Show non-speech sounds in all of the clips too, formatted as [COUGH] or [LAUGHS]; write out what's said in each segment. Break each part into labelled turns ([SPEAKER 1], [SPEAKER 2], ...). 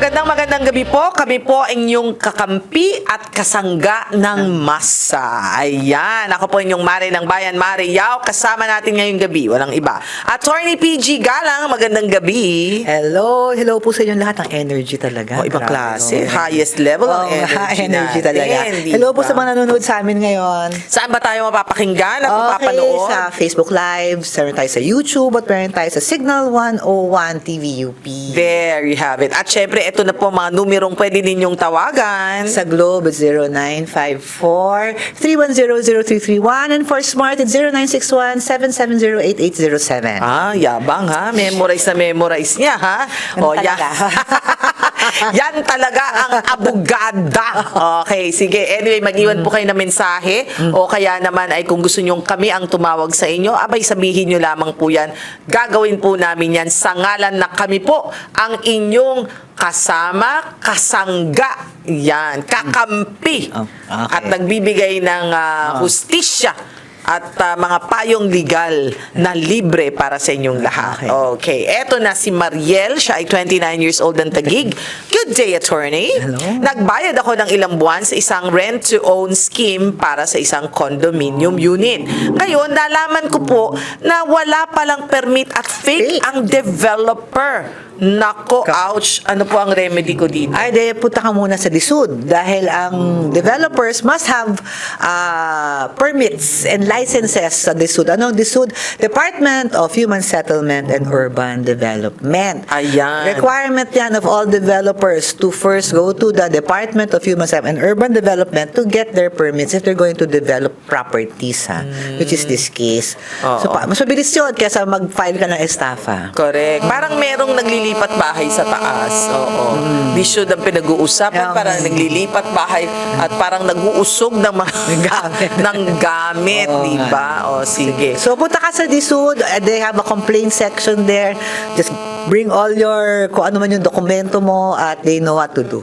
[SPEAKER 1] Magandang magandang gabi po. Kami po ang inyong kakampi at kasangga ng masa. Ayan. Ako po inyong Mare ng Bayan, Mare Yao. Kasama natin ngayong gabi. Walang iba. Attorney PG Galang, magandang gabi.
[SPEAKER 2] Hello, hello po sa inyo lahat ng energy talaga.
[SPEAKER 1] O, ibang
[SPEAKER 2] Grabe,
[SPEAKER 1] klase.
[SPEAKER 2] no?
[SPEAKER 1] Highest level ng
[SPEAKER 2] Oo, [LAUGHS]
[SPEAKER 1] energy,
[SPEAKER 2] energy
[SPEAKER 1] natin,
[SPEAKER 2] talaga.
[SPEAKER 1] di
[SPEAKER 2] Hello po
[SPEAKER 1] ba?
[SPEAKER 2] sa mga nanonood sa amin ngayon.
[SPEAKER 1] Saan ba tayo mapapakinggan at mapapanood?
[SPEAKER 2] sa Facebook Live, meron tayo sa YouTube, at meron tayo sa Signal 101 TVUP.
[SPEAKER 1] There you have it. At syempre, ito na po mga numerong pwede ninyong tawagan.
[SPEAKER 2] Sa Globe, it's 0954-3100331 and for Smart, it's 0961-7708807.
[SPEAKER 1] Ah, yabang ha. Memorize na memorize niya ha.
[SPEAKER 2] Ganun
[SPEAKER 1] yan.
[SPEAKER 2] talaga. [LAUGHS] [LAUGHS]
[SPEAKER 1] yan talaga ang abogada. Okay, sige. Anyway, mag-iwan po kayo ng mensahe o kaya naman ay kung gusto nyong kami ang tumawag sa inyo, abay sabihin nyo lamang po yan. Gagawin po namin yan sa ngalan na kami po ang inyong kasama, kasangga. Yan, kakampi.
[SPEAKER 2] Oh, okay.
[SPEAKER 1] At nagbibigay ng ah, hustisya at ah, mga payong legal na libre para sa inyong lahat. Okay. Eto na si Mariel. Siya ay 29 years old ng Tagig. Good day, attorney.
[SPEAKER 2] Hello.
[SPEAKER 1] Nagbayad ako ng ilang buwan sa isang rent-to-own scheme para sa isang condominium unit. Ngayon, nalaman ko po na wala palang permit at Fake. ang developer. Nako, ouch. Ano po ang remedy ko dito?
[SPEAKER 2] Ay, de, punta ka muna sa DSUD dahil ang developers must have uh, permits and licenses sa DSUD. Ano ang DSUD? Department of Human Settlement and Urban Development.
[SPEAKER 1] Ayan.
[SPEAKER 2] Requirement yan of all developers to first go to the Department of Human Settlement and Urban Development to get their permits if they're going to develop properties, ha? Which is this case. So,
[SPEAKER 1] Oo.
[SPEAKER 2] pa, mas mabilis yun kaysa mag-file ka ng estafa.
[SPEAKER 1] Correct. Parang merong naglilipat bahay sa taas. Oo. Di should ang pinag-uusapan.
[SPEAKER 2] Yeah.
[SPEAKER 1] Parang naglilipat bahay at parang nag-uusog ng mga
[SPEAKER 2] gamit. [LAUGHS]
[SPEAKER 1] ng gamit, [LAUGHS] di ba? O sige.
[SPEAKER 2] So, punta ka sa DSUD. uh, They have a complaint section there. Just bring all your, kung ano man yung dokumento mo at they know what to do.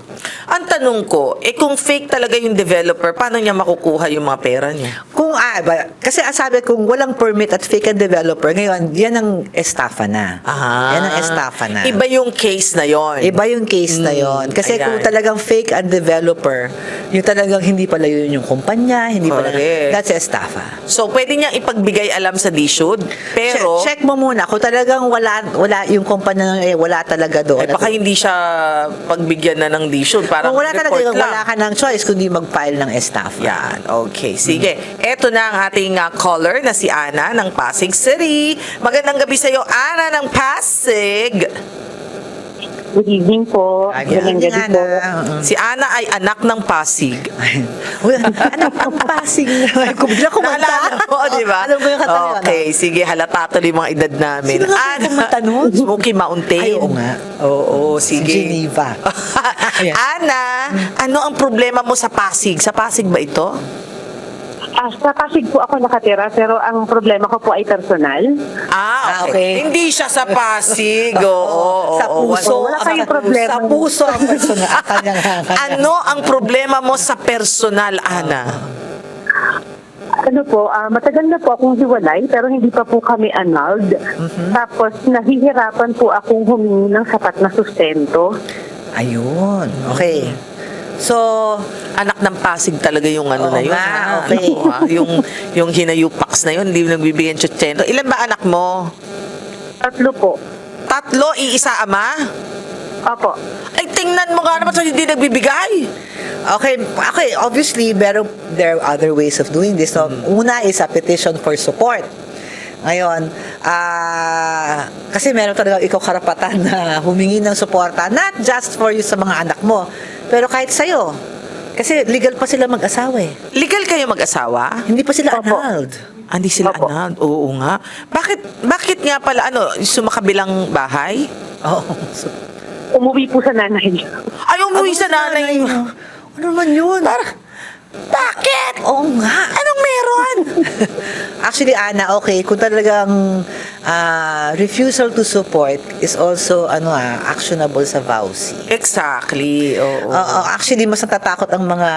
[SPEAKER 1] Ang tanong ko, eh kung fake talaga yung developer, paano niya makukuha yung mga pera niya?
[SPEAKER 2] Kung, ah, ba, kasi ang sabi, kung walang permit at fake ang developer, ngayon, yan ang estafa na.
[SPEAKER 1] Ah.
[SPEAKER 2] Yan ang estafa na.
[SPEAKER 1] Iba yung case na yon.
[SPEAKER 2] Iba yung case na yon. Kasi
[SPEAKER 1] ayan.
[SPEAKER 2] kung talagang fake ang developer, yung talagang hindi pala yun yung kumpanya, hindi pala,
[SPEAKER 1] Correct.
[SPEAKER 2] that's estafa.
[SPEAKER 1] So, pwede niyang ipagbigay alam sa DSUD, pero...
[SPEAKER 2] check, check mo muna kung talagang wala wala yung kumpanya eh, wala talaga doon.
[SPEAKER 1] Eh, baka hindi siya pagbigyan na ng DSUD. Parang
[SPEAKER 2] Kung wala talaga,
[SPEAKER 1] lang.
[SPEAKER 2] wala ka ng choice kundi mag-file ng estafa.
[SPEAKER 1] Yan, okay. Sige. Eto na ang ating uh, caller na si Ana ng Pasig City. Magandang gabi sa iyo, Ana ng Pasig.
[SPEAKER 3] Good evening po.
[SPEAKER 2] Ay,
[SPEAKER 3] Magandang gabi po.
[SPEAKER 1] Si Ana ay anak ng Pasig.
[SPEAKER 2] Uy, anak ang pasig. Kung bigla kumanta.
[SPEAKER 1] Naalala mo, di ba?
[SPEAKER 2] Alam ko yung kanta yun,
[SPEAKER 1] Okay, sige. Halata tuloy mga edad namin.
[SPEAKER 2] Sino nga kumanta nun?
[SPEAKER 1] Smoky Mountain.
[SPEAKER 2] Ay, oo nga.
[SPEAKER 1] Oo, sige.
[SPEAKER 2] Si Geneva. [LAUGHS]
[SPEAKER 1] Ana, ano ang problema mo sa Pasig? Sa Pasig ba ito?
[SPEAKER 3] Ah, sa Pasig po ako nakatira pero ang problema ko po ay personal.
[SPEAKER 1] Ah, okay.
[SPEAKER 2] Ah, okay.
[SPEAKER 1] Hindi siya sa Pasig. [LAUGHS] Oo, oo,
[SPEAKER 2] sa
[SPEAKER 1] oo.
[SPEAKER 2] puso.
[SPEAKER 3] Wala
[SPEAKER 2] ang-
[SPEAKER 3] kayong problema.
[SPEAKER 2] Sa puso ang personal. ang [LAUGHS] kanyang kanyang-
[SPEAKER 1] Ano ang problema mo sa personal, Ana?
[SPEAKER 3] Ano po, ah, matagal na po akong hiwalay pero hindi pa po kami annulled. Tapos nahihirapan po akong humingi ng sapat na sustento.
[SPEAKER 2] Ayun. Okay. So,
[SPEAKER 1] Anak ng Pasig talaga yung ano
[SPEAKER 2] Oo
[SPEAKER 1] na yun.
[SPEAKER 2] nga,
[SPEAKER 1] ha?
[SPEAKER 2] okay.
[SPEAKER 1] Oo, ha? yung, yung hinayupaks na yun, hindi mo nagbibigyan tsutsento. Ilan ba anak mo?
[SPEAKER 3] Tatlo po.
[SPEAKER 1] Tatlo, iisa ama?
[SPEAKER 3] Opo.
[SPEAKER 1] Ay, tingnan mo nga naman sa hindi nagbibigay.
[SPEAKER 2] Okay, okay, obviously, pero there are other ways of doing this. So, una is a petition for support. Ngayon, ah kasi meron talaga ikaw karapatan na humingi ng suporta, not just for you sa mga anak mo, pero kahit sa'yo. Kasi legal pa sila mag-asawa eh.
[SPEAKER 1] Legal kayo mag-asawa?
[SPEAKER 2] Hindi pa sila
[SPEAKER 3] Opo.
[SPEAKER 2] annulled.
[SPEAKER 1] Ah, Hindi sila
[SPEAKER 3] Opo.
[SPEAKER 1] annulled. Oo nga. Bakit, bakit nga pala, ano, sumakabilang bahay?
[SPEAKER 2] Oo. So,
[SPEAKER 3] Umuwi po sa nanay.
[SPEAKER 1] Ay, umuwi sa nanay.
[SPEAKER 2] Ano naman yun?
[SPEAKER 1] Bakit?
[SPEAKER 2] Oo nga.
[SPEAKER 1] Anong meron? [LAUGHS]
[SPEAKER 2] Actually, Ana, okay, kung talagang ah, refusal to support is also ano ah, actionable sa VAUSI.
[SPEAKER 1] Exactly. Oo.
[SPEAKER 2] Oo, actually, mas natatakot ang mga,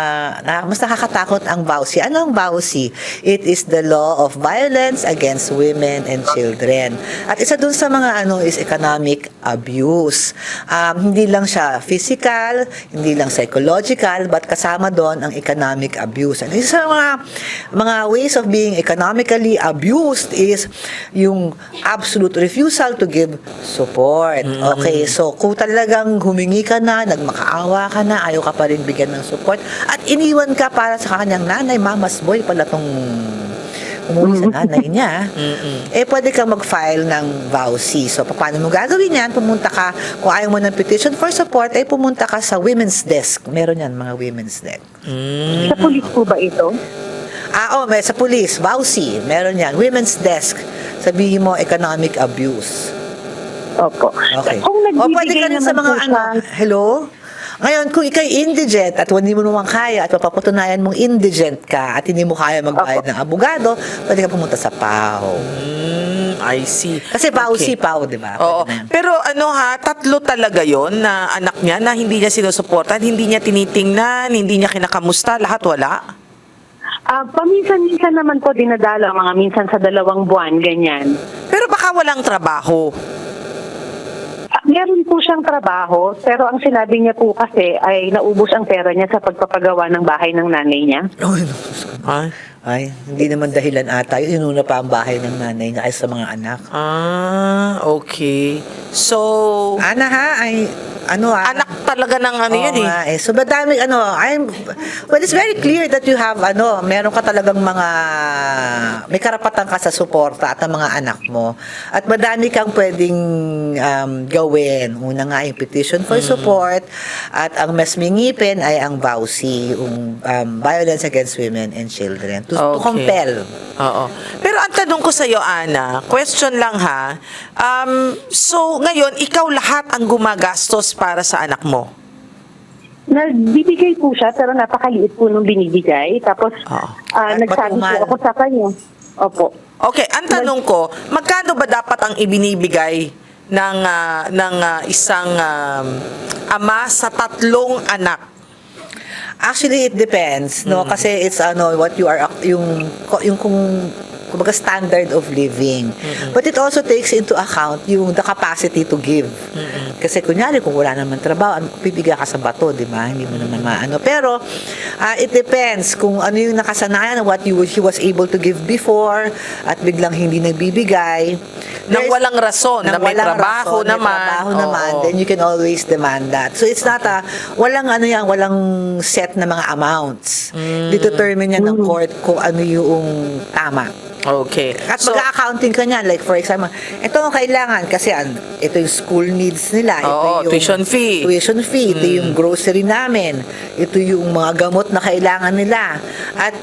[SPEAKER 2] na, mas nakakatakot ang VAUSI. Ano ang VAUSI? It is the law of violence against women and children. At isa dun sa mga ano is economic abuse. Um, hindi lang siya physical, hindi lang psychological, but kasama doon ang economic abuse. And isa sa mga, mga ways of being economically abused is yung absolute refusal to give support. Okay, so kung talagang humingi ka na, nagmakaawa ka na, ayaw ka pa rin bigyan ng support, at iniwan ka para sa kanyang nanay, mamas boy pala tong umuwi sa [LAUGHS] nanay niya, eh pwede kang mag-file ng VAUSI. So, paano mo gagawin yan? Pumunta ka, kung ayaw mo ng petition for support, ay pumunta ka sa women's desk. Meron yan, mga women's desk.
[SPEAKER 3] Sa pulis po ba ito?
[SPEAKER 2] Ah, oh, may, sa police, VAUSI, meron yan. Women's desk. Sabihin mo, economic abuse.
[SPEAKER 3] Opo.
[SPEAKER 2] Okay.
[SPEAKER 3] Kung
[SPEAKER 2] o pwede ka rin sa
[SPEAKER 3] naman
[SPEAKER 2] mga
[SPEAKER 3] po
[SPEAKER 2] ano,
[SPEAKER 3] siya-
[SPEAKER 2] hello? Ngayon, kung ikay indigent at hindi mo naman kaya at mapapatunayan mong indigent ka at hindi mo kaya magbayad ng abogado, pwede ka pumunta sa PAO.
[SPEAKER 1] Mm, I see.
[SPEAKER 2] Kasi PAO si
[SPEAKER 1] Okay.
[SPEAKER 2] PAO, di ba?
[SPEAKER 1] Oo. Pero ano ha, tatlo talaga yon na anak niya na hindi niya sinusuportan, hindi niya tinitingnan, hindi niya kinakamusta, lahat wala?
[SPEAKER 3] Ah, paminsan-minsan naman po dinadala, mga minsan sa dalawang buwan, ganyan.
[SPEAKER 1] Pero baka walang trabaho.
[SPEAKER 3] Meron po siyang trabaho, pero ang sinabi niya po kasi ay naubos ang pera niya sa pagpapagawa ng bahay ng nanay niya.
[SPEAKER 2] Ay,
[SPEAKER 1] Ay.
[SPEAKER 2] Ay, hindi naman dahilan ata. Yun, Inuna pa ang bahay ng nanay niya ay sa mga anak.
[SPEAKER 1] Ah, okay. So,
[SPEAKER 2] Ana ha, ay, ano ah.
[SPEAKER 1] anak talaga ng ano
[SPEAKER 2] Oo
[SPEAKER 1] yan eh.
[SPEAKER 2] nga eh. So, madami, ano, I'm, well, it's very clear that you have, ano, meron ka talagang mga, may karapatan ka sa suporta at ang mga anak mo. At madami kang pwedeng um, gawin. Una nga yung petition for support at ang mas mingipin ay ang VAUSI, yung um, Violence Against Women and Children. To, to
[SPEAKER 1] Okay.
[SPEAKER 2] compel.
[SPEAKER 1] Oo. Pero ang tanong ko sa iyo, Ana, question lang ha. Um, so, ngayon, ikaw lahat ang gumagastos para sa anak mo.
[SPEAKER 3] Nagbibigay po siya, pero napakaliit po nung binibigay. Tapos, ah,
[SPEAKER 2] At
[SPEAKER 3] nagsabi po ako sa kanya. Opo.
[SPEAKER 1] Okay, ang tanong ko, magkano ba dapat ang ibinibigay ng ah, ng ah, isang um, ama sa tatlong anak?
[SPEAKER 2] Actually, it depends, no? Kasi it's ano, what you are yung yung kung kumbaga standard of living. But it also takes into account yung the capacity to give. Kasi kunyari kung wala naman trabaho, ano, pipigyan ka sa bato, di ba? Hindi mo naman maano. Pero ah, it depends kung ano yung nakasanayan, what you he was able to give before at biglang hindi nagbibigay.
[SPEAKER 1] Nang
[SPEAKER 2] There's-
[SPEAKER 1] walang rason, na may trabaho
[SPEAKER 2] rason, may
[SPEAKER 1] naman.
[SPEAKER 2] trabaho naman,
[SPEAKER 1] Oo.
[SPEAKER 2] then you can always demand that. So it's not a, walang ano yan, walang set na mga amounts.
[SPEAKER 1] Mm.
[SPEAKER 2] Determine yan ng court kung ano yung tama.
[SPEAKER 1] Okay.
[SPEAKER 2] At
[SPEAKER 1] So,
[SPEAKER 2] mag-accounting ka niyan. Like for example, ito ang kailangan kasi an, ito yung school needs nila. Ito
[SPEAKER 1] Oo,
[SPEAKER 2] yung
[SPEAKER 1] tuition fee. Mm.
[SPEAKER 2] Tuition fee. Ito yung grocery namin. Ito yung mga gamot na kailangan nila. At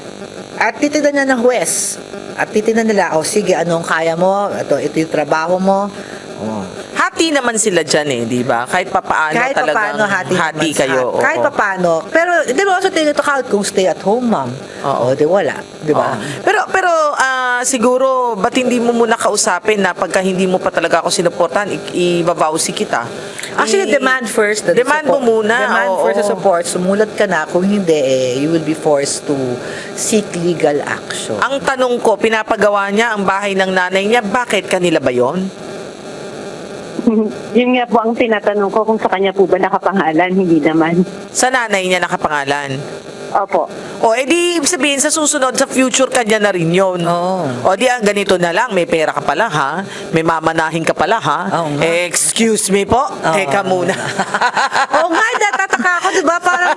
[SPEAKER 2] at titignan niya ng huwes. At titignan nila, oh sige, anong kaya mo? Ito, ito yung trabaho mo. Oh.
[SPEAKER 1] Hati naman sila dyan eh, di ba? Kahit papaano
[SPEAKER 2] kahit
[SPEAKER 1] talagang
[SPEAKER 2] paano hati, sa-
[SPEAKER 1] kayo. oo.
[SPEAKER 2] Kahit paano. Pero, di ba also take into account kung stay at home, ma'am.
[SPEAKER 1] Oo.
[SPEAKER 2] O, di wala. Di ba?
[SPEAKER 1] Pero pero ah, siguro ba't hindi mo muna kausapin na pagka hindi mo pa talaga ako sinuportahan, i- ibabawsi kita.
[SPEAKER 2] Actually,
[SPEAKER 1] I-
[SPEAKER 2] demand first. the
[SPEAKER 1] Demand mo
[SPEAKER 2] support.
[SPEAKER 1] muna.
[SPEAKER 2] Demand
[SPEAKER 1] oo.
[SPEAKER 2] first the support. Sumulat ka na. Kung hindi, eh, you will be forced to seek legal action.
[SPEAKER 1] Ang tanong ko, pinapagawa niya ang bahay ng nanay niya, bakit kanila ba yon? [LAUGHS]
[SPEAKER 3] Yun nga po ang tinatanong ko kung sa kanya po ba nakapangalan. Hindi naman.
[SPEAKER 1] Sa nanay niya nakapangalan.
[SPEAKER 3] Opo.
[SPEAKER 1] O, edi ibig sabihin sa susunod, sa future kanya na rin yun.
[SPEAKER 2] Oo.
[SPEAKER 1] O, di ang ganito na lang, may pera ka pala ha, may mamanahin ka pala ha.
[SPEAKER 2] Oo nga.
[SPEAKER 1] Eh, excuse me po, teka muna. [LAUGHS]
[SPEAKER 2] Oo nga, natataka ako, di ba? Parang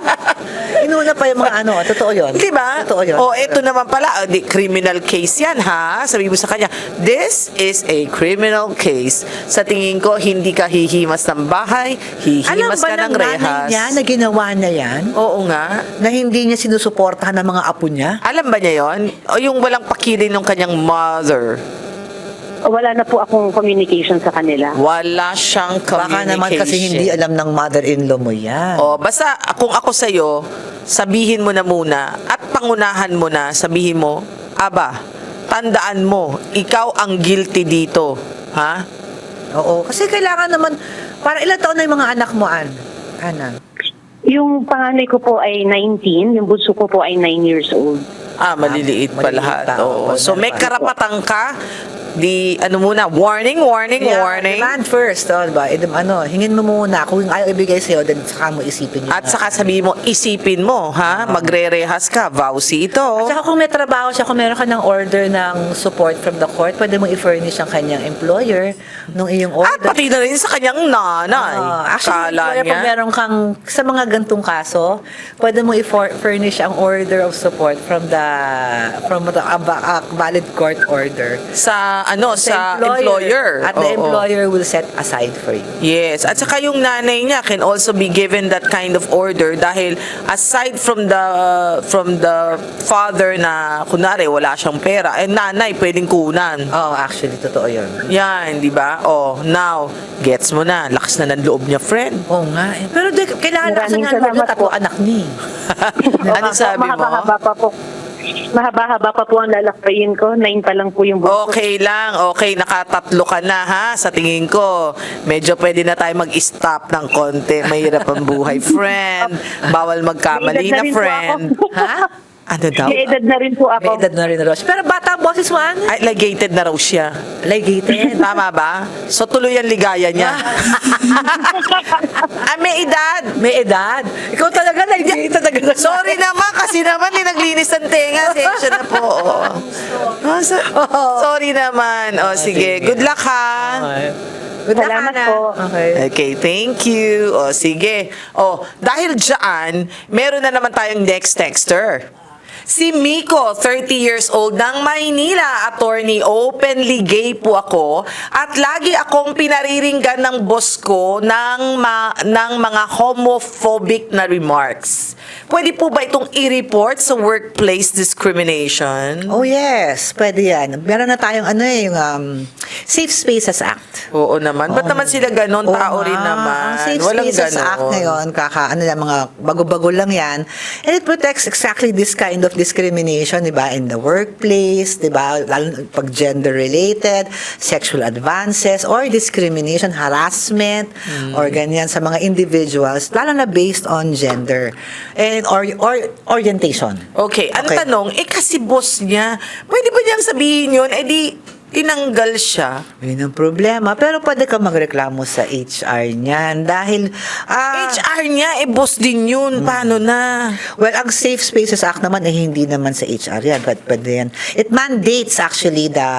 [SPEAKER 2] inuna pa yung mga ano. Totoo yun.
[SPEAKER 1] Di ba?
[SPEAKER 2] Totoo yun.
[SPEAKER 1] O, eto naman pala, o, di, criminal case yan ha. Sabi mo sa kanya, this is a criminal case. Sa tingin ko, hindi ka hihimas ng bahay,
[SPEAKER 2] Alam
[SPEAKER 1] hihimas
[SPEAKER 2] ba
[SPEAKER 1] ka
[SPEAKER 2] ng
[SPEAKER 1] ng
[SPEAKER 2] nanay
[SPEAKER 1] rehas.
[SPEAKER 2] niya na ginawa niya yan?
[SPEAKER 1] Oo nga.
[SPEAKER 2] Na hindi niya sinusuportahan ng mga apo niya?
[SPEAKER 1] Alam ba niya yon? O yung walang pakili ng kanyang mother.
[SPEAKER 3] Wala na po akong communication sa kanila.
[SPEAKER 1] Wala siyang communication.
[SPEAKER 2] Baka naman kasi hindi alam ng mother-in-law mo yan.
[SPEAKER 1] O, basta kung ako sa'yo, sabihin mo na muna at pangunahan mo na, sabihin mo, Aba, tandaan mo, ikaw ang guilty dito. Ha?
[SPEAKER 2] Oo, kasi kailangan naman, para ilang taon na yung mga anak mo, An? Ana?
[SPEAKER 3] Yung panganay ko po ay 19, yung bunso ko po ay 9 years old.
[SPEAKER 1] Ah, maliliit pa lahat. Oo.
[SPEAKER 2] oo,
[SPEAKER 1] So, may karapatan ka. Di, ano muna, warning, warning,
[SPEAKER 2] Yeah,
[SPEAKER 1] warning.
[SPEAKER 2] Demand first, oh, diba? Idem, ano, hingin mo muna. Kung ayaw ibigay sa'yo, then saka mo isipin yun.
[SPEAKER 1] At saka sabihin mo, isipin mo, ha? Magre-rehas ka, vowsy ito.
[SPEAKER 2] At saka kung may trabaho siya, kung meron ka ng order ng support from the court, pwede mo i-furnish ang kanyang employer nung iyong
[SPEAKER 1] At
[SPEAKER 2] order.
[SPEAKER 1] pati na rin sa kanyang nanay.
[SPEAKER 2] Ah, actually,
[SPEAKER 1] Kala
[SPEAKER 2] employer,
[SPEAKER 1] niya.
[SPEAKER 2] pag meron kang, sa mga gantong kaso, pwede mo i-furnish ang order of support from the, from the uh, uh, valid court order.
[SPEAKER 1] sa ano sa employer.
[SPEAKER 2] At the
[SPEAKER 1] Oo.
[SPEAKER 2] employer will set aside for you.
[SPEAKER 1] Yes, at saka yung nanay niya can also be given that kind of order dahil aside from the from the father na kunari wala siyang pera, eh nanay pwedeng kunan.
[SPEAKER 2] Oh, actually, totoo yun.
[SPEAKER 1] Yan, di ba? Oh, now, gets mo na. Lakas na ng loob niya, friend.
[SPEAKER 2] Oo nga eh. Pero di, kailangan
[SPEAKER 3] Maraming
[SPEAKER 2] nga Lord, yung
[SPEAKER 3] salamat
[SPEAKER 2] tatlo anak eh. [LAUGHS]
[SPEAKER 1] ano sabi mo?
[SPEAKER 3] Mahaba-haba pa po. Mahaba-haba pa po ang lalakbayin ko. Nine pa lang po yung bunso.
[SPEAKER 1] Okay lang, okay, nakatatlo ka na ha, sa tingin ko. Medyo pwede na tayo mag-stop ng konti. Mahirap ang buhay, [LAUGHS] friend. Bawal magkamali na, friend. Ha? [LAUGHS] Ano daw?
[SPEAKER 3] May edad na rin po ako.
[SPEAKER 2] May edad na rin na raw siya. Pero bata ang boses mo, ano?
[SPEAKER 1] Ay, ligated na raw siya.
[SPEAKER 2] Ligated. [LAUGHS]
[SPEAKER 1] Tama ba? So, tuloy ang ligaya niya. [LAUGHS] ah, may edad.
[SPEAKER 2] May edad. Ikaw talaga, ligated talaga. na-
[SPEAKER 1] Sorry naman, kasi naman, di naglinis ang tenga. Sensya na po. oo. Ah, so- sorry naman. O, sige. Good luck, ha.
[SPEAKER 2] Good luck,
[SPEAKER 3] Salamat
[SPEAKER 2] Ana.
[SPEAKER 3] po.
[SPEAKER 2] Okay.
[SPEAKER 1] Okay, thank you. O, sige. O, dahil dyan, meron na naman tayong next texter. Si Miko, 30 years old ng Maynila, attorney, openly gay po ako at lagi akong pinariringgan ng boss ko ng, ma- ng mga homophobic na remarks. Pwede po ba itong i-report sa workplace discrimination?
[SPEAKER 2] Oh yes, pwede yan. Meron na tayong ano eh, yung um, Safe Spaces Act.
[SPEAKER 1] Oo naman. Ba't naman sila ganon?
[SPEAKER 2] Oo
[SPEAKER 1] Tao
[SPEAKER 2] nga.
[SPEAKER 1] rin naman.
[SPEAKER 2] Ang Safe
[SPEAKER 1] Walang
[SPEAKER 2] Spaces
[SPEAKER 1] ganon.
[SPEAKER 2] Act ngayon, kaka, ano yan, mga bago-bago lang yan. And it protects exactly this kind of discrimination, di ba, in the workplace, di ba, lalo pag gender-related, sexual advances, or discrimination, harassment,
[SPEAKER 1] Hmm.
[SPEAKER 2] or ganyan sa mga individuals, lalo na based on gender and or, or orientation.
[SPEAKER 1] Okay, ang
[SPEAKER 2] Okay.
[SPEAKER 1] tanong, eh kasi boss niya, pwede ba niyang sabihin yun? Eh di, tinanggal siya.
[SPEAKER 2] Yun ang problema. Pero pwede ka magreklamo sa HR niyan dahil ah,
[SPEAKER 1] HR niya, eh boss din yun. Paano na?
[SPEAKER 2] Well, ang Safe Spaces Act naman eh hindi naman sa HR yan. But pwede yan. It mandates actually the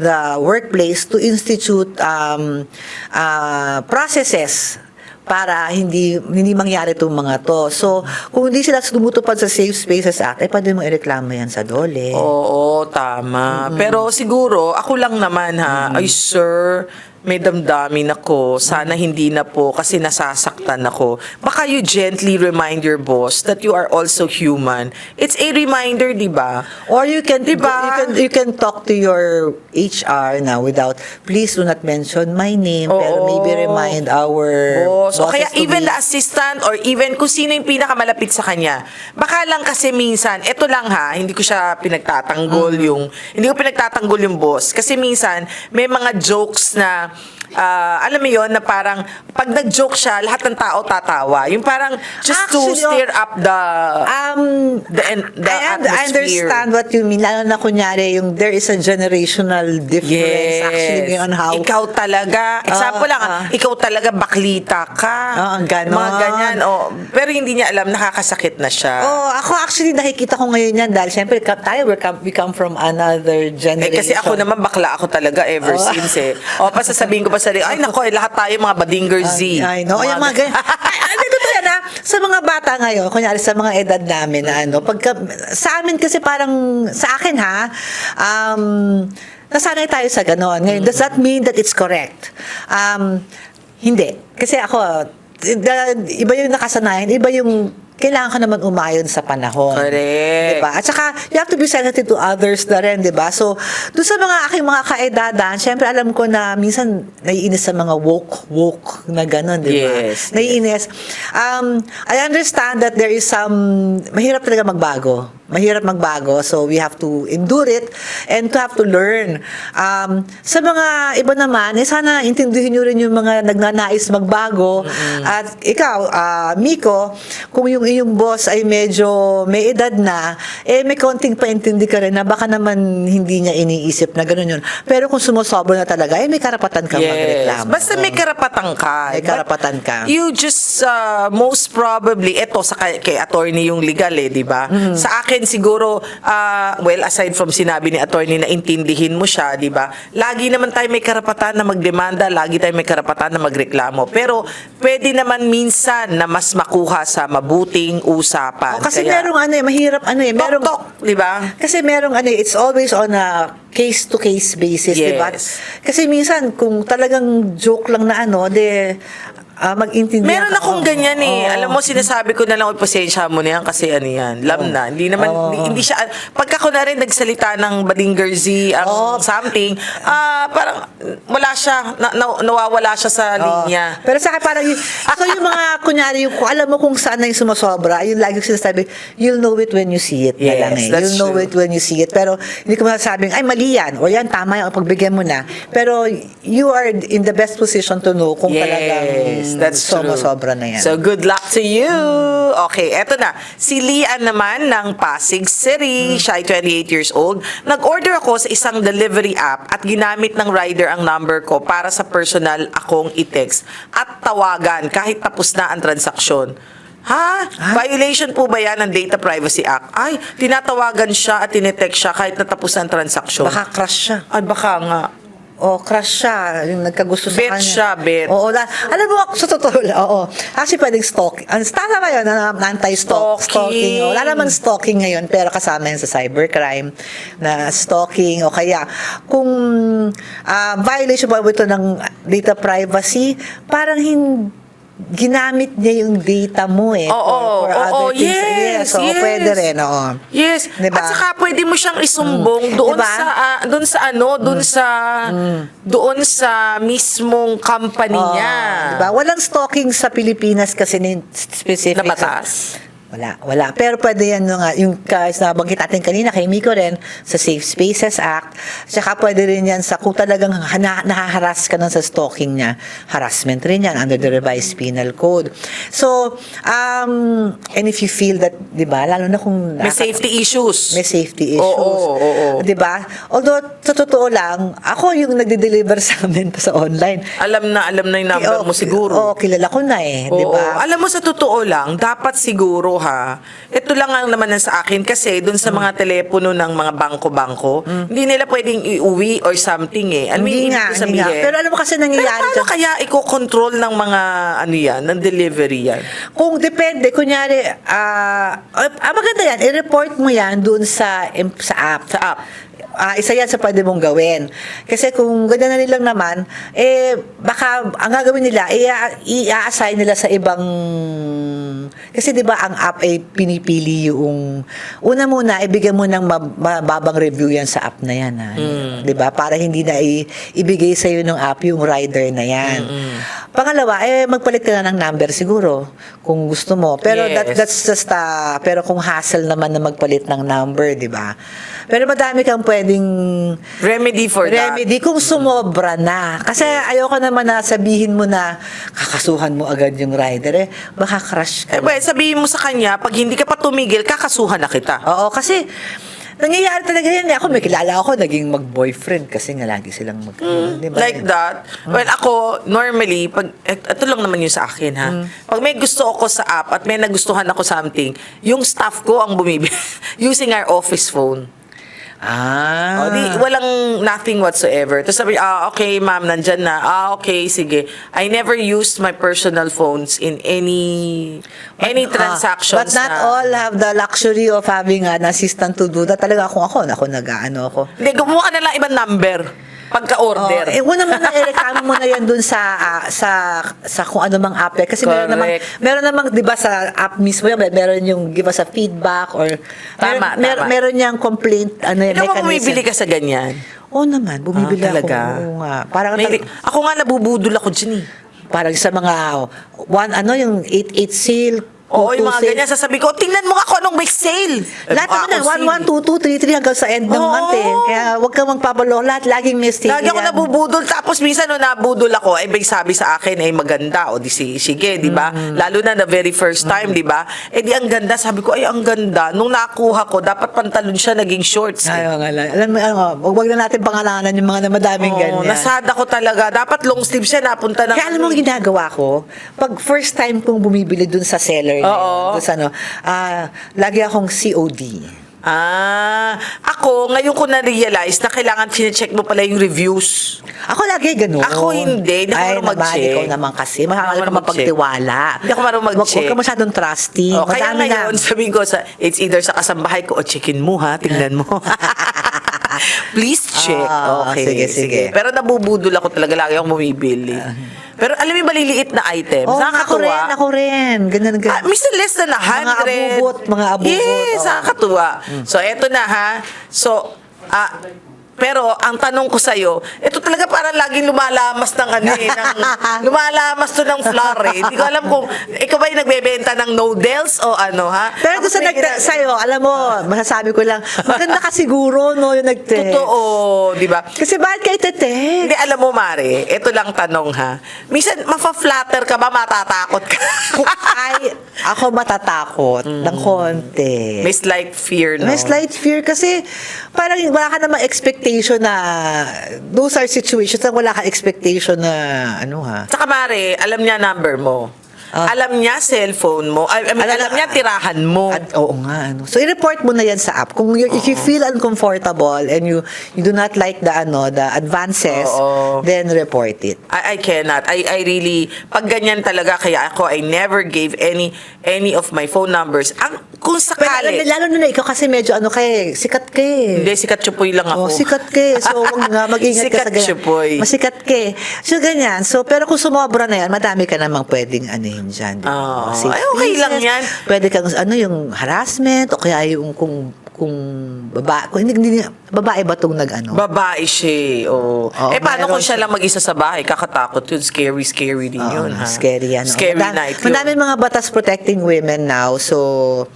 [SPEAKER 2] the workplace to institute um, uh, processes para hindi hindi mangyari itong mga to. So, kung hindi sila tumutupad sa Safe Spaces Act, eh pwede mo ireklamo yan sa DOLE.
[SPEAKER 1] Oo, tama. Pero siguro, ako lang naman ha, ay sir, may damdamin ako. Sana hindi na po kasi nasasaktan ako. Baka you gently remind your boss that you are also human. It's a reminder, di ba?
[SPEAKER 2] Or you can
[SPEAKER 1] Diba?
[SPEAKER 2] you can you can talk to your HR now without please do not mention my name pero
[SPEAKER 1] Oo.
[SPEAKER 2] maybe remind our
[SPEAKER 1] Boss. O
[SPEAKER 2] bosses
[SPEAKER 1] kaya
[SPEAKER 2] to
[SPEAKER 1] even
[SPEAKER 2] be-
[SPEAKER 1] the assistant or even kung sino yung pinakamalapit sa kanya. Baka lang kasi minsan, eto lang ha, hindi ko siya pinagtatanggol
[SPEAKER 2] Mm-hmm.
[SPEAKER 1] yung, hindi ko pinagtatanggol yung boss. Kasi minsan, may mga jokes na, ah, alam mo yon na parang, pag nag-joke siya, lahat ng tao tatawa. Yung parang, just to
[SPEAKER 2] Actually,
[SPEAKER 1] stir up the,
[SPEAKER 2] um
[SPEAKER 1] the, the
[SPEAKER 2] I, und- I
[SPEAKER 1] atmosphere.
[SPEAKER 2] understand what you mean. Lalo na kunyari, yung there is a generational difference
[SPEAKER 1] Yes.
[SPEAKER 2] actually on how...
[SPEAKER 1] Ikaw talaga, example
[SPEAKER 2] Ah,
[SPEAKER 1] lang, ah. ikaw talaga baklita ka.
[SPEAKER 2] Ang ganon.
[SPEAKER 1] Mga ganyan. Oh, pero hindi niya alam, nakakasakit na siya.
[SPEAKER 2] Oh, ako actually nakikita ko ngayon yan dahil syempre tayo we come, we come from another
[SPEAKER 1] Eh,
[SPEAKER 2] generation.
[SPEAKER 1] kasi ako naman bakla ako talaga ever
[SPEAKER 2] Oh.
[SPEAKER 1] since eh. O, pa sasabihin ko pa sa ay nako, eh, lahat tayo mga Badinger Z.
[SPEAKER 2] I know. Yung mga ganyan. Ay, ano yan ha? Sa mga bata ngayon, kunyari sa mga edad namin na ano, pagka, sa amin kasi parang, sa akin ha, um, nasanay tayo sa ganon. Ngayon, does that mean that it's correct? Um, hindi. Kasi ako, iba yung nakasanayan, iba yung kailangan ka naman umayon sa panahon.
[SPEAKER 1] Correct.
[SPEAKER 2] Diba? At saka, you have to be sensitive to others na rin, di ba? So, doon sa mga aking mga kaedadan, syempre alam ko na minsan naiinis sa mga woke, woke na gano'n, di ba?
[SPEAKER 1] Yes,
[SPEAKER 2] Naiinis. Um, I understand that there is some, mahirap talaga magbago. Mahirap magbago. So, we have to endure it and to have to learn. Um, sa mga iba naman, eh, sana intindihin nyo rin yung mga nagnanais magbago. At ikaw, ah, Miko, kung yung iyong boss ay medyo may edad na, eh may konting paintindi ka rin na baka naman hindi niya iniisip na gano'n yun. Pero kung sumusobra na talaga, eh may karapatan kang magreklamo.
[SPEAKER 1] Basta may karapatan ka.
[SPEAKER 2] May karapatan ka.
[SPEAKER 1] You just, uh, most probably, eto sa kay, kay attorney yung legal eh, di ba?
[SPEAKER 2] Mm-hmm.
[SPEAKER 1] Sa akin siguro, uh, well, aside from sinabi ni attorney na intindihin mo siya, di ba? Lagi naman tayo may karapatan na magdemanda, lagi tayo may karapatan na magreklamo. Pero, pwede naman minsan na mas makuha sa mabuting usapan.
[SPEAKER 2] Oh, kasi
[SPEAKER 1] Kaya,
[SPEAKER 2] merong ano eh, mahirap ano eh, merong
[SPEAKER 1] di ba?
[SPEAKER 2] Kasi merong ano, eh, it's always on a case-to-case basis, di ba?
[SPEAKER 1] Yes.
[SPEAKER 2] Kasi minsan, kung talagang joke lang na ano, de, ah, mag-intindihan
[SPEAKER 1] Meron
[SPEAKER 2] ka.
[SPEAKER 1] akong
[SPEAKER 2] Oo.
[SPEAKER 1] ganyan eh.
[SPEAKER 2] Oo.
[SPEAKER 1] Alam mo, sinasabi ko na lang, "Uy, pasensya mo na yan kasi ano yan, lam na. Hindi naman,
[SPEAKER 2] Oo.
[SPEAKER 1] hindi, hindi siya, pagka ko na rin nagsalita ng Badinger Z, ang
[SPEAKER 2] Oo.
[SPEAKER 1] something, ah parang wala siya, na, na- nawawala siya sa
[SPEAKER 2] Oo.
[SPEAKER 1] linya.
[SPEAKER 2] Pero sa akin parang yun, so yung mga [LAUGHS] kunyari, yung, kung alam mo kung saan na yung sumasobra, yung lagi ko sinasabi, you'll know it when you see it na
[SPEAKER 1] Yes,
[SPEAKER 2] lang eh.
[SPEAKER 1] that's
[SPEAKER 2] You'll know
[SPEAKER 1] true.
[SPEAKER 2] it when you see it. Pero hindi ko masasabing, ay mali yan, o yan, tama yan, o pagbigyan mo na. Pero you are in the best position to know kung talagang
[SPEAKER 1] Yes, that's true.
[SPEAKER 2] sumasobra na yan.
[SPEAKER 1] So, good luck to you. Okay, eto na. Si Lian naman ng Pasig City, siya ay 28 years old. Nag-order ako sa isang delivery app at ginamit ng rider ang number ko para sa personal akong i-text at tawagan kahit tapos na ang transaksyon. Ha? Violation po ba yan ng Data Privacy Act? Ay, tinatawagan siya at tinetext siya kahit natapos na ang transaksyon.
[SPEAKER 2] Baka crush siya.
[SPEAKER 1] Ay, baka nga.
[SPEAKER 2] O, crush siya. Yung nagkagusto sa
[SPEAKER 1] Bet
[SPEAKER 2] kanya.
[SPEAKER 1] siya, bet.
[SPEAKER 2] Oo. La, alam mo, sa totoo lang, oo. Actually, pwedeng stalking. Ang tama ba yun? na Anti-stalk.
[SPEAKER 1] Stalking.
[SPEAKER 2] Wala namang stalking ngayon, pero kasama yan sa cybercrime na stalking o kaya kung ah, violation ba ito ng data privacy, parang hindi ginamit niya yung data mo eh.
[SPEAKER 1] Oo,
[SPEAKER 2] for, for
[SPEAKER 1] oo,
[SPEAKER 2] other things.
[SPEAKER 1] yes,
[SPEAKER 2] oo,
[SPEAKER 1] yes.
[SPEAKER 2] pwede rin, oo.
[SPEAKER 1] Yes.
[SPEAKER 2] Diba?
[SPEAKER 1] At saka pwede mo siyang isumbong doon
[SPEAKER 2] Diba?
[SPEAKER 1] sa ah, doon sa ano, doon sa doon sa mismong company
[SPEAKER 2] Oo,
[SPEAKER 1] niya.
[SPEAKER 2] Diba? Walang stalking sa Pilipinas kasi ni specific.
[SPEAKER 1] Na batas?
[SPEAKER 2] Wala, wala. Pero pwede yan nga, yung ka- nabanggit natin kanina kay Miko rin sa Safe Spaces Act. Tsaka pwede rin yan sa kung talagang hana, nahaharas ka nun sa stalking niya. Harassment rin yan under the revised penal code. So, um, and if you feel that, di ba, lalo na kung
[SPEAKER 1] May safety issues.
[SPEAKER 2] may safety issues.
[SPEAKER 1] Oo, oo, oo.
[SPEAKER 2] 'Di ba? Although sa totoo lang, ako yung nagde-deliver [LAUGHS] sa amin sa online.
[SPEAKER 1] Alam na, alam na yung number
[SPEAKER 2] Oo,
[SPEAKER 1] mo siguro.
[SPEAKER 2] Oo, kilala ko na eh, 'di ba?
[SPEAKER 1] Alam mo sa totoo lang, dapat siguro ha. Ito lang ang naman ang sa akin kasi doon sa mga telepono ng mga bangko-bangko, hindi nila pwedeng iuwi or something eh. Ano
[SPEAKER 2] Hindi
[SPEAKER 1] yung
[SPEAKER 2] nga,
[SPEAKER 1] ibig
[SPEAKER 2] hindi nga.
[SPEAKER 1] sabihin?
[SPEAKER 2] Pero alam mo kasi
[SPEAKER 1] Pero
[SPEAKER 2] nangyayari
[SPEAKER 1] paano
[SPEAKER 2] dyan-
[SPEAKER 1] kaya iko-control ng mga ano yan, ng delivery yan?
[SPEAKER 2] Kung depende, kunyari, ah, ah, maganda yan, i-report mo yan doon sa, sa app.
[SPEAKER 1] Sa app.
[SPEAKER 2] Ah, isa yan sa pwede mong gawin. Kasi kung ganyan na nilang naman, eh, baka ang gagawin nila, i- i-assign nila sa ibang... Kasi di ba ang app ay pinipili yung... Una muna, ibigyan mo ng mab- mababang review yan sa app na yan. Ha? Di ba? Para hindi na i- ibigay sa'yo ng app yung rider na yan. Pangalawa, eh, magpalit ka na ng number siguro kung gusto mo. Pero that,
[SPEAKER 1] Yes.
[SPEAKER 2] that's just ah, pero kung hassle naman na magpalit ng number, di ba? Pero madami kang pwedeng
[SPEAKER 1] Remedy for that.
[SPEAKER 2] remedy kung sumobra na. Kasi ayoko naman na sabihin mo na kakasuhan mo agad yung rider eh. Baka crush ka.
[SPEAKER 1] Eh, well, sabihin mo sa kanya, pag hindi ka pa tumigil, kakasuhan na kita.
[SPEAKER 2] Oo, kasi nangyayari talaga yan. eh. Ako, may kilala ako, naging mag-boyfriend kasi nga lagi silang mag... di ba?
[SPEAKER 1] Hmm, Like that. Well, ako, normally, pag, ito lang naman yung sa akin, ha? Pag may gusto ako sa app at may nagustuhan ako something, yung staff ko ang bumibili [LAUGHS] using our office phone.
[SPEAKER 2] Ah.
[SPEAKER 1] O, di, walang nothing whatsoever. Tapos sabi, ah, okay, ma'am, nandyan na. Ah, okay, sige. I never used my personal phones in any any transactions.
[SPEAKER 2] Ah, but not
[SPEAKER 1] na-
[SPEAKER 2] all have the luxury of having an assistant to do that. Talaga kung ako, ako nag-ano ako.
[SPEAKER 1] Hindi, gumawa ka na lang ibang number pagka-order.
[SPEAKER 2] Oh, eh, una muna, ireklamo mo na yan dun sa, ah, sa, sa kung ano mang app. eh. Kasi meron namang,
[SPEAKER 1] Correct.
[SPEAKER 2] meron namang, di ba, sa app mismo yan, mer- meron yung give us a feedback or
[SPEAKER 1] Tama,
[SPEAKER 2] meron, mer-
[SPEAKER 1] tama.
[SPEAKER 2] meron niyang complaint, ano yung
[SPEAKER 1] Ikaw
[SPEAKER 2] mechanism.
[SPEAKER 1] bumibili ka sa ganyan?
[SPEAKER 2] Oo naman, bumibili
[SPEAKER 1] Ah,
[SPEAKER 2] ako.
[SPEAKER 1] talaga?
[SPEAKER 2] Oo nga. Parang,
[SPEAKER 1] May- ako nga nabubudol ako dyan eh.
[SPEAKER 2] parang sa mga, one, ano, yung 88 sale,
[SPEAKER 1] Oo, yung mga ganyan. Sasabi ko, tingnan mo kung anong may sale. Eh,
[SPEAKER 2] Lahat naman na, 1, 1,
[SPEAKER 1] sili.
[SPEAKER 2] 2, 2, 3, 3 hanggang sa end ng
[SPEAKER 1] Oo.
[SPEAKER 2] month eh. Kaya huwag kang magpapalo. Lahat laging may sale
[SPEAKER 1] Lagi ako
[SPEAKER 2] yan.
[SPEAKER 1] nabubudol. Tapos minsan no, nabudol ako, ay may sabi sa akin ay maganda. O di si- sige, di ba?
[SPEAKER 2] Mm.
[SPEAKER 1] Lalo na the very first time, di ba? Eh di ang ganda. Sabi ko, ay ang ganda. Nung nakuha ko, dapat pantalon siya naging shorts. Eh.
[SPEAKER 2] Ayaw nga lang. Alam mo, ano, wag wag na natin pangalanan yung mga na madaming
[SPEAKER 1] Oo,
[SPEAKER 2] ganyan.
[SPEAKER 1] nasada ko talaga. Dapat long sleeve siya, napunta na.
[SPEAKER 2] Kaya alam mo ang ginagawa ko, pag first time kong bumibili dun sa seller na
[SPEAKER 1] Oo.
[SPEAKER 2] yun, sa ano, ah, lagi akong COD.
[SPEAKER 1] Ah, ako, ngayon ko na-realize na kailangan chinecheck mo pala yung reviews.
[SPEAKER 2] Ako lagi ganun.
[SPEAKER 1] Ako hindi. Hindi ako
[SPEAKER 2] Ay,
[SPEAKER 1] marunong
[SPEAKER 2] naman,
[SPEAKER 1] mag-check.
[SPEAKER 2] ikaw naman kasi. Mahal ka
[SPEAKER 1] mag-check.
[SPEAKER 2] mapagtiwala.
[SPEAKER 1] Hindi ako marunong
[SPEAKER 2] Wag-
[SPEAKER 1] mag-check.
[SPEAKER 2] Huwag ka masyadong trusty.
[SPEAKER 1] Oh, kaya
[SPEAKER 2] Madami na.
[SPEAKER 1] ngayon, sabihin ko sa, it's either sa kasambahay ko o chicken mo ha, tingnan mo. [LAUGHS] Please check.
[SPEAKER 2] Ah,
[SPEAKER 1] okay,
[SPEAKER 2] sige, sige.
[SPEAKER 1] Pero nabubudol ako talaga, lagi akong bumibili. Pero alam mo yung maliliit na items,
[SPEAKER 2] Oh, ako
[SPEAKER 1] nakakatuwa.
[SPEAKER 2] rin, ako rin. Ganun, ganun.
[SPEAKER 1] Ah, minsan less than a hundred.
[SPEAKER 2] abubot, mga abubot,
[SPEAKER 1] Yes,
[SPEAKER 2] oo.
[SPEAKER 1] nakakatuwa. So, eto na ha. So, ah, pero ang tanong ko sa'yo, ito talaga parang laging lumalamas ng ano eh, ng, [LAUGHS] lumalamas to ng flour eh. Hindi ko alam kung, ikaw ba yung nagbebenta ng noodles o ano ha?
[SPEAKER 2] Pero doon sa
[SPEAKER 1] gina-
[SPEAKER 2] sa'yo, alam mo, masasabi ko lang, maganda ka siguro, no, yung nagte
[SPEAKER 1] Totoo, di ba?
[SPEAKER 2] Kasi bakit kayo tete?
[SPEAKER 1] Hindi, alam mo, Mare, ito lang tanong ha. Minsan, mafa-flatter ka ba, matatakot ka? [LAUGHS]
[SPEAKER 2] Ay, ako matatakot ng konti.
[SPEAKER 1] May slight fear, no?
[SPEAKER 2] May slight fear kasi parang wala ka namang expectation na those are situations na wala ka expectation na ano ha.
[SPEAKER 1] Saka Mare, alam niya number mo.
[SPEAKER 2] Ah.
[SPEAKER 1] Alam niya cellphone mo. I, I mean,
[SPEAKER 2] Alam-
[SPEAKER 1] alam, niya tirahan mo.
[SPEAKER 2] At, oo nga. Ano. So, i-report mo na yan sa app. Kung you, if you feel uncomfortable and you you do not like the ano the advances,
[SPEAKER 1] Oo.
[SPEAKER 2] then report it.
[SPEAKER 1] I, I cannot. I, I really, pag ganyan talaga, kaya ako, I never gave any any of my phone numbers. Ang, kung
[SPEAKER 2] Pero lalo,
[SPEAKER 1] sakali,
[SPEAKER 2] na ikaw kasi medyo ano kay sikat ka eh.
[SPEAKER 1] hindi, sikat chupoy lang ako.
[SPEAKER 2] Oh, sikat ka eh. So, wag nga, mag-ingat [LAUGHS]
[SPEAKER 1] Sikat
[SPEAKER 2] ka sa ganyan.
[SPEAKER 1] chupoy.
[SPEAKER 2] Masikat ka eh. So, ganyan. So, pero kung sumobra na yan, madami ka namang pwedeng ano yun dyan. di ba? Safe
[SPEAKER 1] Ay, okay lang yan.
[SPEAKER 2] Pwede kang, ano, yung harassment, o kaya yung kung, kung baba, kung hindi, hindi, babae ba itong nag, ano?
[SPEAKER 1] Babae siya eh. Oo.
[SPEAKER 2] Oo,
[SPEAKER 1] eh, paano kung siya
[SPEAKER 2] siya.
[SPEAKER 1] lang mag-isa sa bahay? Kakatakot yun. Scary, scary din
[SPEAKER 2] Oo,
[SPEAKER 1] yun, ha?
[SPEAKER 2] Scary yan.
[SPEAKER 1] Scary
[SPEAKER 2] Madami-
[SPEAKER 1] night yun.
[SPEAKER 2] Madaming mga batas protecting women now. So,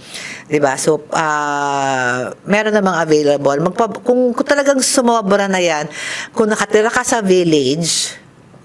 [SPEAKER 2] 'di ba? So, ah meron namang available. Magpa, kung, kung talagang sumobra na 'yan, kung nakatira ka sa village,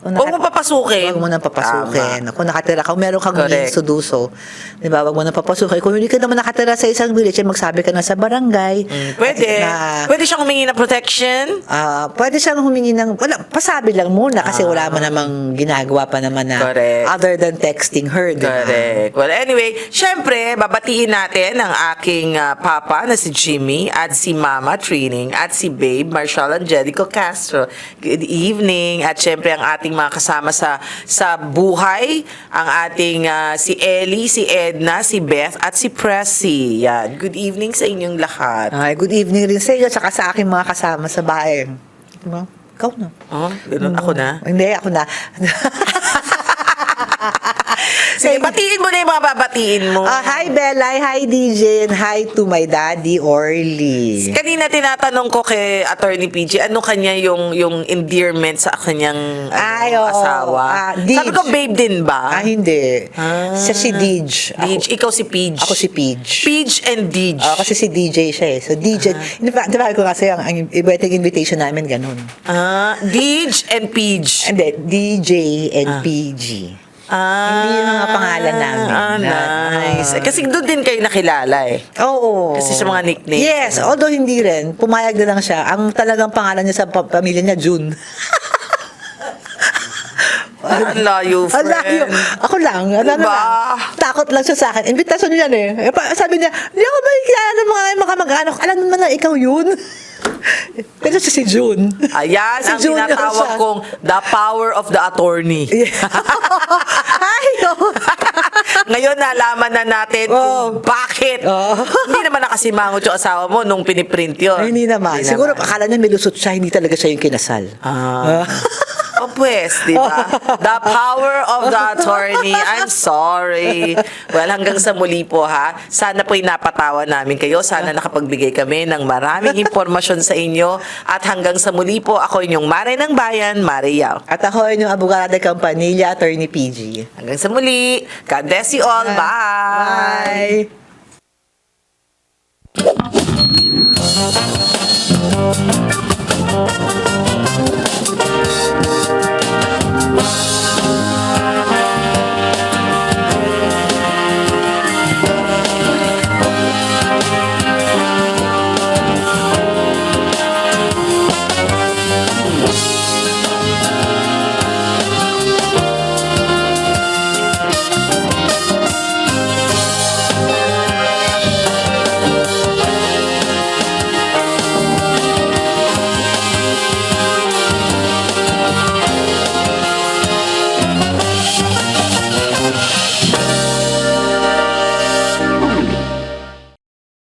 [SPEAKER 2] kung
[SPEAKER 1] Huwag mo papasukin.
[SPEAKER 2] Huwag mo nang papasukin.
[SPEAKER 1] Tama.
[SPEAKER 2] Kung nakatira ka, meron kang
[SPEAKER 1] Correct.
[SPEAKER 2] means to do so, di ba? Huwag mo nang papasukin. Kung hindi ka naman nakatira sa isang village, eh, magsabi ka na sa barangay.
[SPEAKER 1] Pwede.
[SPEAKER 2] Na,
[SPEAKER 1] Pwede siyang humingi ng protection.
[SPEAKER 2] Ah, pwede siyang humingi ng wala pasabi lang muna kasi wala man namang ginagawa pa naman na
[SPEAKER 1] Ah. Correct.
[SPEAKER 2] other than texting her, di ba?
[SPEAKER 1] Correct. Well, anyway, syempre, babatiin natin ang aking ah, papa na si Jimmy at si Mama Training at si Babe Marshall Angelico Castro. Good evening. At syempre, ang ating mga kasama sa sa buhay, ang ating ah, si Ellie, si Edna, si Beth, at si Pressy. Yan. Good evening sa inyong lahat.
[SPEAKER 2] Ay, good evening rin sa iyo at sa aking mga kasama sa bahay. Diba? Ikaw na.
[SPEAKER 1] Oh, ganun. Ako na.
[SPEAKER 2] Hindi, ako na. [LAUGHS]
[SPEAKER 1] Sige, batiin mo na yung mga babatiin mo.
[SPEAKER 2] Ah, hi Bella, hi DJ, and hi to my daddy Orly.
[SPEAKER 1] Kanina tinatanong ko kay Attorney PG, ano kanya yung yung endearment sa kanyang ano,
[SPEAKER 2] Ay, oo.
[SPEAKER 1] asawa?
[SPEAKER 2] Ah, Dij.
[SPEAKER 1] Sabi ko, babe din ba?
[SPEAKER 2] Ah, hindi.
[SPEAKER 1] Ah.
[SPEAKER 2] Siya si Dij.
[SPEAKER 1] Dij, ikaw si Pidge.
[SPEAKER 2] Ako si Pidge.
[SPEAKER 1] Pidge and Dij.
[SPEAKER 2] Ah, kasi si DJ siya eh. So DJ, di ba, di ba ko kasi ang, ang wedding invitation namin ganun.
[SPEAKER 1] Ah, Dij and Pidge.
[SPEAKER 2] Hindi, DJ and PG.
[SPEAKER 1] Ah,
[SPEAKER 2] Hindi yung mga pangalan namin.
[SPEAKER 1] Ah,
[SPEAKER 2] Na-
[SPEAKER 1] nice. Eh, Kasi doon din kayo nakilala eh.
[SPEAKER 2] Oo.
[SPEAKER 1] Kasi sa mga nicknames.
[SPEAKER 2] Yes, although hindi rin. Pumayag na lang siya. Ang talagang pangalan niya sa pa- pamilya niya, June. [LAUGHS]
[SPEAKER 1] Ah, Ang layo, friend.
[SPEAKER 2] Ang layo. Ako lang. Ano, ano
[SPEAKER 1] Diba?
[SPEAKER 2] lang. Takot lang siya sa akin. Invitation niya yan eh. Eh, pa- Sabi niya, hindi ako makikilala ng mga, mga mag-anak. Alam naman na ikaw yun. [LAUGHS] Pero si June.
[SPEAKER 1] Ayan
[SPEAKER 2] Si
[SPEAKER 1] ang
[SPEAKER 2] Junior
[SPEAKER 1] tinatawag
[SPEAKER 2] siya.
[SPEAKER 1] kong the power of the attorney. [LAUGHS]
[SPEAKER 2] Ay, oh. [LAUGHS]
[SPEAKER 1] Ngayon nalaman na natin
[SPEAKER 2] Oh.
[SPEAKER 1] kung bakit.
[SPEAKER 2] Oh. [LAUGHS]
[SPEAKER 1] hindi naman nakasimangot yung asawa mo nung piniprint yun.
[SPEAKER 2] Ay, hindi naman. Siguro akala niya may lusot siya, hindi talaga siya yung kinasal.
[SPEAKER 1] Ah. O pues, di ba? The power of the attorney. I'm sorry. Well, hanggang sa muli po ha. Sana po'y napatawa namin kayo. Sana nakapagbigay kami ng maraming impormasyon sa inyo. At hanggang sa muli po, ako inyong Mare ng Bayan, Mare Yao.
[SPEAKER 2] At ako yung abogada Campanilla, Attorney PG.
[SPEAKER 1] Hanggang sa muli. God bless you all. Bye.
[SPEAKER 2] Bye!